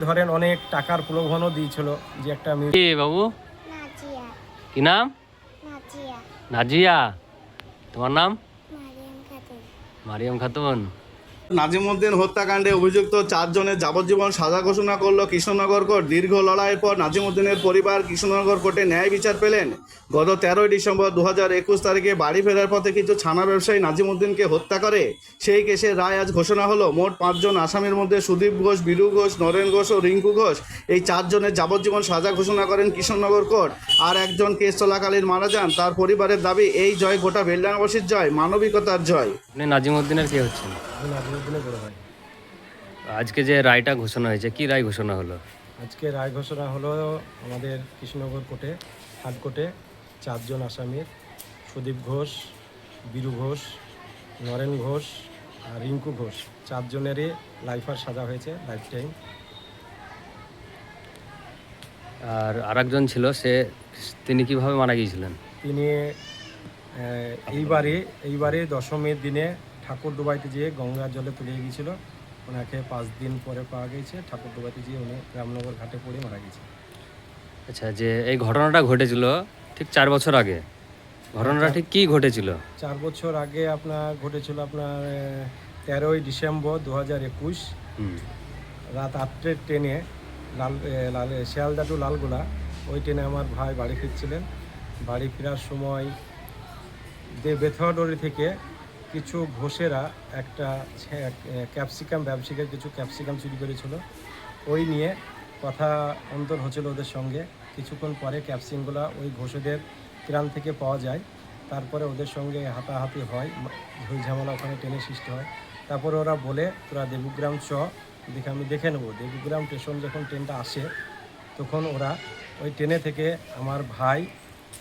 ধরেন অনেক টাকার প্রলোভনও দিয়েছিল যে একটা মেয়ে কি বাবু? নাজিয়া। কি নাম? নাজিয়া। নাজিয়া। তোমার নাম? মারিয়াম খাতুন। মারিয়াম খাতুন। নাজিমুদ্দিন হত্যাকাণ্ডে অভিযুক্ত চারজনের যাবজ্জীবন সাজা ঘোষণা করল কৃষ্ণনগর কোর্ট। দীর্ঘ লড়াইয়ের পর নাজিমুদ্দিনের পরিবার কৃষ্ণনগর কোর্টে ন্যায় বিচার পেলেন। গত তেরোই ডিসেম্বর দু হাজার একুশ তারিখে বাড়ি ফেরার পথে কিছু ছানা ব্যবসায়ী নাজিমুদ্দিনকে হত্যা করে। সেই কেসের রায় আজ ঘোষণা হলো, মোট পাঁচজন আসামির মধ্যে সুদীপ ঘোষ, বীরু ঘোষ, নরেন ঘোষ ও রিঙ্কু ঘোষ। এই চারজনের যাবজ্জীবন সাজা ঘোষণা করেন কৃষ্ণনগর কোর্ট। আর একজন কেস চলাকালীন মারা যান, তার পরিবারের দাবি, এই জয় গোটা বেলডাঙ্গাবাসীর জয়, মানবিকতার জয়। আপনি নাজিমুদ্দিনের কে হচ্ছেন? বড় ভাই আজকে যে রায়টা ঘোষণা হয়েছে কি রায় ঘোষণা হলো? আজকে রায় ঘোষণা হলো আমাদের কৃষ্ণনগর কোর্টে হাট কোর্টে চারজন আসামির সুদীপ ঘোষ বীরু ঘোষ নরেন ঘোষ আর রিঙ্কু ঘোষ। চারজনেরই লাইফার সাজা হয়েছে লাইফ টাইম আর আরেকজন ছিল সে তিনি কীভাবে মারা গিয়েছিলেন? তিনি এইবারে এইবারে দশমীর দিনে ঠাকুর ডুবাইতে যেয়ে গঙ্গা জলে তুলে গিয়েছিল। ওনাকে পাঁচ দিন পরে পাওয়া গেছে ঠাকুর ডুবাইতে যেয়ে উনি রামনগর ঘাটে পড়ে মারা গেছে আচ্ছা যে এই ঘটনাটা ঘটেছিল ঠিক চার বছর আগে ঘটনাটা ঠিক কি ঘটেছিল? চার বছর আগে আপনার ঘটেছিল আপনার তেরোই ডিসেম্বর দু হাজার একুশ রাত আটটের ট্রেনে লাল লাল শিয়ালদা টু লালগোলা ওই ট্রেনে আমার ভাই বাড়ি ফিরছিলেন। বাড়ি ফেরার সময় যে বেথুয়াডরি থেকে কিছু ঘোষেরা একটা ক্যাপসিকাম ব্যবসায়ীদের কিছু ক্যাপসিকাম চুরি করেছিল। ওই নিয়ে কথা অন্তর হচ্ছিল ওদের সঙ্গে। কিছুক্ষণ পরে ক্যাপসিকামগুলো ওই ঘোষেদের কিরান থেকে পাওয়া যায়। তারপরে ওদের সঙ্গে হাতাহাতি হয়। ঝই ঝামেলা ওখানে টেনে সৃষ্টি হয়। তারপরে ওরা বলে, তোরা দেবুগ্রাম চ, দেখে আমি দেখে নেব। দেবুগ্রাম স্টেশন যখন ট্রেনটা আসে, তখন ওরা ওই ট্রেনে থেকে আমার ভাই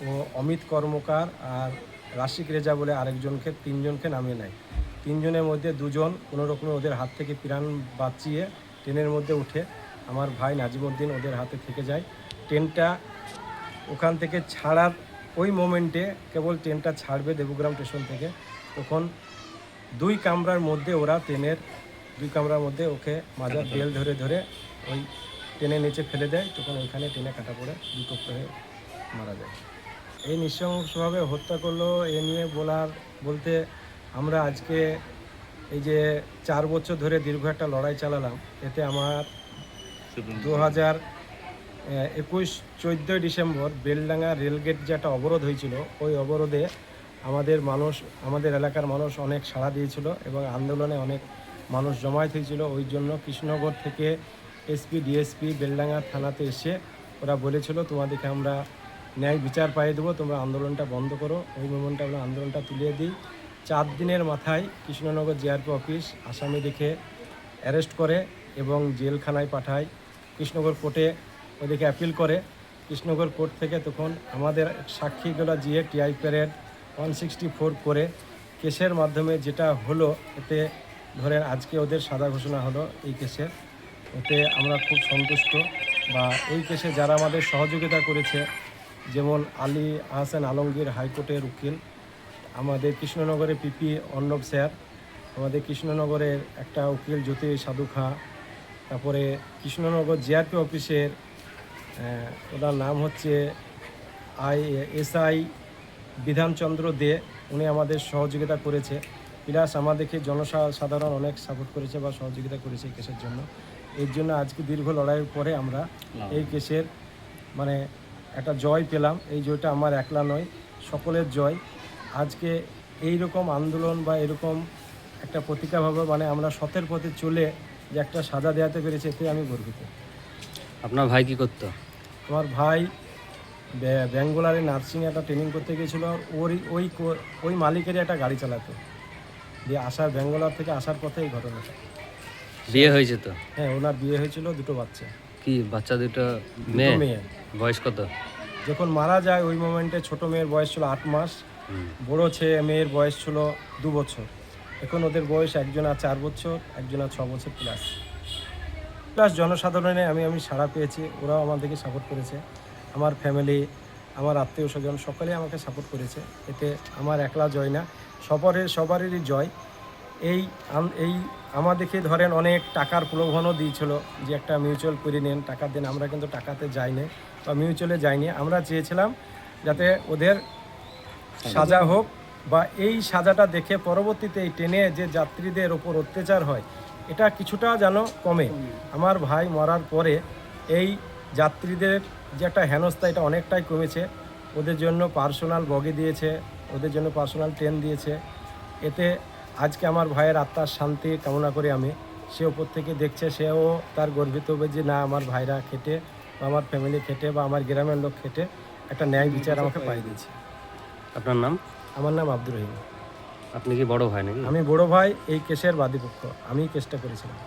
ও অমিত কর্মকার আর রাশিক রেজা বলে আরেকজনকে তিনজনকে নামিয়ে নেয়। তিনজনের মধ্যে দুজন কোনো রকমে ওদের হাত থেকে প্রাণ বাঁচিয়ে ট্রেনের মধ্যে উঠে আমার ভাই নাজিমুদ্দিন ওদের হাতে থেকে যায়। ট্রেনটা ওখান থেকে ছাড়ার ওই মোমেন্টে কেবল ট্রেনটা ছাড়বে দেবগ্রাম স্টেশন থেকে। তখন দুই কামরার মধ্যে ওরা ট্রেনের দুই কামরার মধ্যে ওকে মাজার বেল ধরে ধরে ওই ট্রেনের নিচে ফেলে দেয়। তখন ওইখানে ট্রেনে কাটা পড়ে দুটো হয়ে মারা যায়। এই নৃশংসভাবে হত্যা করল, এ নিয়ে বলার বলতে আমরা আজকে এই যে চার বছর ধরে দীর্ঘ একটা লড়াই চালালাম, এতে আমার দু হাজার একুশ চোদ্দোই ডিসেম্বর বেলডাঙ্গা রেলগেট যে একটা অবরোধ হয়েছিল, ওই অবরোধে আমাদের মানুষ, আমাদের এলাকার মানুষ অনেক সাড়া দিয়েছিল এবং আন্দোলনে অনেক মানুষ জমায়েত হয়েছিল। ওই জন্য কৃষ্ণনগর থেকে এসপি, ডিএসপি বেলডাঙ্গা থানাতে এসে ওরা বলেছিল, তোমাদেরকে আমরা ন্যায় বিচার পাইয়ে দেবো, তোমরা আন্দোলনটা বন্ধ করো। ওই মোমেন্টে আমরা আন্দোলনটা তুলিয়ে দিই। চার দিনের মাথায় কৃষ্ণনগর জিআরপি অফিস আসামি দেখে অ্যারেস্ট করে এবং জেলখানায় পাঠায়। কৃষ্ণনগর কোর্টে ওদেরকে অ্যাপিল করে। কৃষ্ণনগর কোর্ট থেকে তখন আমাদের সাক্ষীগুলো জিয়ে TI parade one sixty four করে কেসের মাধ্যমে যেটা হলো, এতে ধরেন আজকে ওদের সাদা ঘোষণা হলো এই কেসের এতে আমরা খুব সন্তুষ্ট। বা এই কেসে যারা আমাদের সহযোগিতা করেছে যেমন আলী আহসান আলমগীর হাইকোর্টের উকিল আমাদের কৃষ্ণনগরের পিপি অর্ণব স্যার আমাদের কৃষ্ণনগরের একটা উকিল জ্যোতি সাধু খাঁ তারপরে কৃষ্ণনগর জিআরপি অফিসের ওনার নাম হচ্ছে আই এসআই বিধানচন্দ্র দে উনি আমাদের সহযোগিতা করেছে। প্লাস আমাদেরকে জনসাধারণ অনেক সাপোর্ট করেছে বা সহযোগিতা করেছে এই কেসের জন্য। এর জন্য আজকে দীর্ঘ লড়াইয়ের পরে আমরা এই কেসের মানে একটা জয় পেলাম। এই জয়টা আমার একলা নয় সকলের জয়। আজকে এই রকম আন্দোলন বা এরকম একটা প্রতিকাভাবে মানে আমরা সতের পথে চলে যে একটা সাজা দেওয়াতে পেরেছি এতে আমি গর্বিত। আপনার ভাই কি করতো? আমার ভাই ব্যাঙ্গোলারে নার্সিং একটা ট্রেনিং করতে গিয়েছিল ওর ওই ওই মালিকেরই একটা গাড়ি চালাতো। দিয়ে আসার ব্যাঙ্গোলার থেকে আসার পথে এই ঘটনাটা। বিয়ে হয়েছে তো? হ্যাঁ ওনার বিয়ে হয়েছিল দুটো বাচ্চা। কি বাচ্চা দুটো মেয়ে? বয়স কত? যখন মারা যায় ওই মোমেন্টে ছোট মেয়ের বয়স ছিল আট মাস বড় ছেলে মেয়ের বয়স ছিল দু বছর। এখন ওদের বয়স একজন আর চার বছর একজন আর ছ বছর প্লাস প্লাস জনসাধারণে আমি আমি সাড়া পেয়েছি ওরাও আমাদেরকে সাপোর্ট করেছে। আমার ফ্যামিলি আমার আত্মীয় স্বজন সকলেই আমাকে সাপোর্ট করেছে। এতে আমার একলা জয় না সবারের সবারই জয়। এই এই আমাদেরকে ধরেন অনেক টাকার প্রলোভনও দিয়েছিল যে একটা মিউচুয়াল করে নেন, টাকা দেন, আমরা কিন্তু টাকাতে যাইনি বা মিউচুয়ালে যাইনি। আমরা চেয়েছিলাম যাতে ওদের সাজা হোক বা এই সাজাটা দেখে পরবর্তীতে এই ট্রেনে যে যাত্রীদের ওপর অত্যাচার হয়, এটা কিছুটা যেন কমে। আমার ভাই মরার পরে এই যাত্রীদের যে একটা হেনস্থা, এটা অনেকটাই কমেছে। ওদের জন্য পার্সোনাল বগি দিয়েছে, ওদের জন্য পার্সোনাল ট্রেন দিয়েছে। এতে আজকে আমার ভাইয়ের আত্মার শান্তি কামনা করি আমি। সে ওপর থেকে দেখছে সেও তার গর্বিত হবে যে না আমার ভাইরা খেটে বা আমার ফ্যামিলি খেটে বা আমার গ্রামের লোক খেটে একটা ন্যায় বিচার আমাকে পাই দিয়েছে। আপনার নাম? আমার নাম আব্দুর রহিম। আপনি কি বড় ভাই নাকি? আমি বড় ভাই এই কেসের বাদীপক্ষ। আমি কেসটা করেছিলাম।